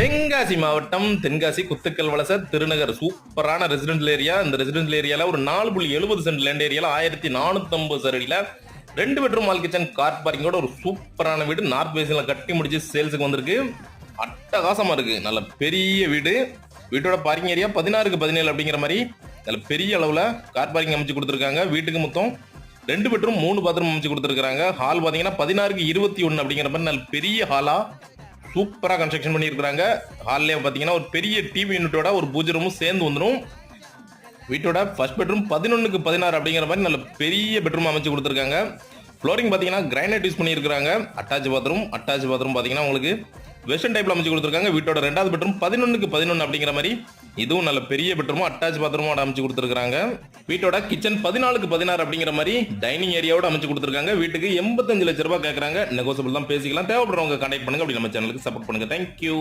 தென்காசி மாவட்டம் தென்காசி குத்துக்கல் வலச திருநகர் சூப்பரான residential area இந்த ரெசிடென்டல் ஏரியால ஒரு நாலு புள்ளி எழுபது சென்ட் லேண்ட் ஏரியால ஆயிரத்தி நானூத்தி ஐம்பது சரடியில ரெண்டு பெட்ரூம் மால் கிச்சன் கார் பார்க்கிங்கோட ஒரு சூப்பரான வீடு. நார்த் பேசில் கட்டி முடிச்சு சேல்ஸுக்கு வந்திருக்கு. அட்டகாசமா இருக்கு. நல்ல பெரிய வீடு. வீட்டோட பார்க்கிங் ஏரியா பதினாறுக்கு பதினேழு அப்படிங்கிற மாதிரி நல்ல பெரிய அளவில் கார் பார்க்கிங் அமைச்சு கொடுத்துருக்காங்க. வீட்டுக்கு மொத்தம் ரெண்டு பெட்ரூம் மூணு பாத்ரூம் அமைச்சு கொடுத்துருக்காங்க ஹால் பார்த்தீங்கன்னா பதினாறுக்கு இருபத்தி ஒன்று அப்படிங்கிற மாதிரி நல்ல பெரிய ஹாலாக சூப்பராக கன்ஸ்ட்ரக்ஷன் பண்ணியிருக்கிறாங்க. ஹால்லே பார்த்தீங்கன்னா ஒரு பெரிய டிவி யூனிட்டோட ஒரு பூஜை ரூமும் சேர்ந்து வந்துடும் வீட்டோட ஃபர்ஸ்ட் பெட்ரூம் பதினொன்றுக்கு பதினாறு அப்படிங்கிற மாதிரி நல்ல பெரிய பெட்ரூம் அமைச்சு கொடுத்துருக்காங்க. ஃப்ளோரிங் பார்த்தீங்கன்னா கிரைனைட் யூஸ் பண்ணியிருக்கிறாங்க. அட்டாச் பாத்ரூம் அட்டாச் பாத்ரூம் பார்த்தீங்கன்னா உங்களுக்கு வெஸ்டர்ன் டைப்ல அமைச்சு கொடுத்துருக்காங்க. வீட்டோட ரெண்டாவது பெட்ரூம் பதினொன்றுக்கு பதினொன்று அப்படிங்கிற மாதிரி இதுவும் நல்ல பெரிய பெட்ரூமும் அட்டாச் பாத்ரூமோட அமைச்சு கொடுத்துருக்காங்க வீட்டோட கிச்சன் பதினாலுக்கு பதினாறு அப்படிங்கிற மாதிரி டைனிங் ஏரியாவோட அமைச்சு கொடுத்துருக்காங்க. வீட்டுக்கு எண்பத்தஞ்சு லட்ச ரூபாய் கேட்குறாங்க நெகோசியபிள் தான் பேசிக்கலாம். தேவைப்படுறவங்க கண்டெக்ட் பண்ணுங்க. அப்படி நம்ம சேனலுக்கு சப்போர்ட் பண்ணுங்க. தேங்க்யூ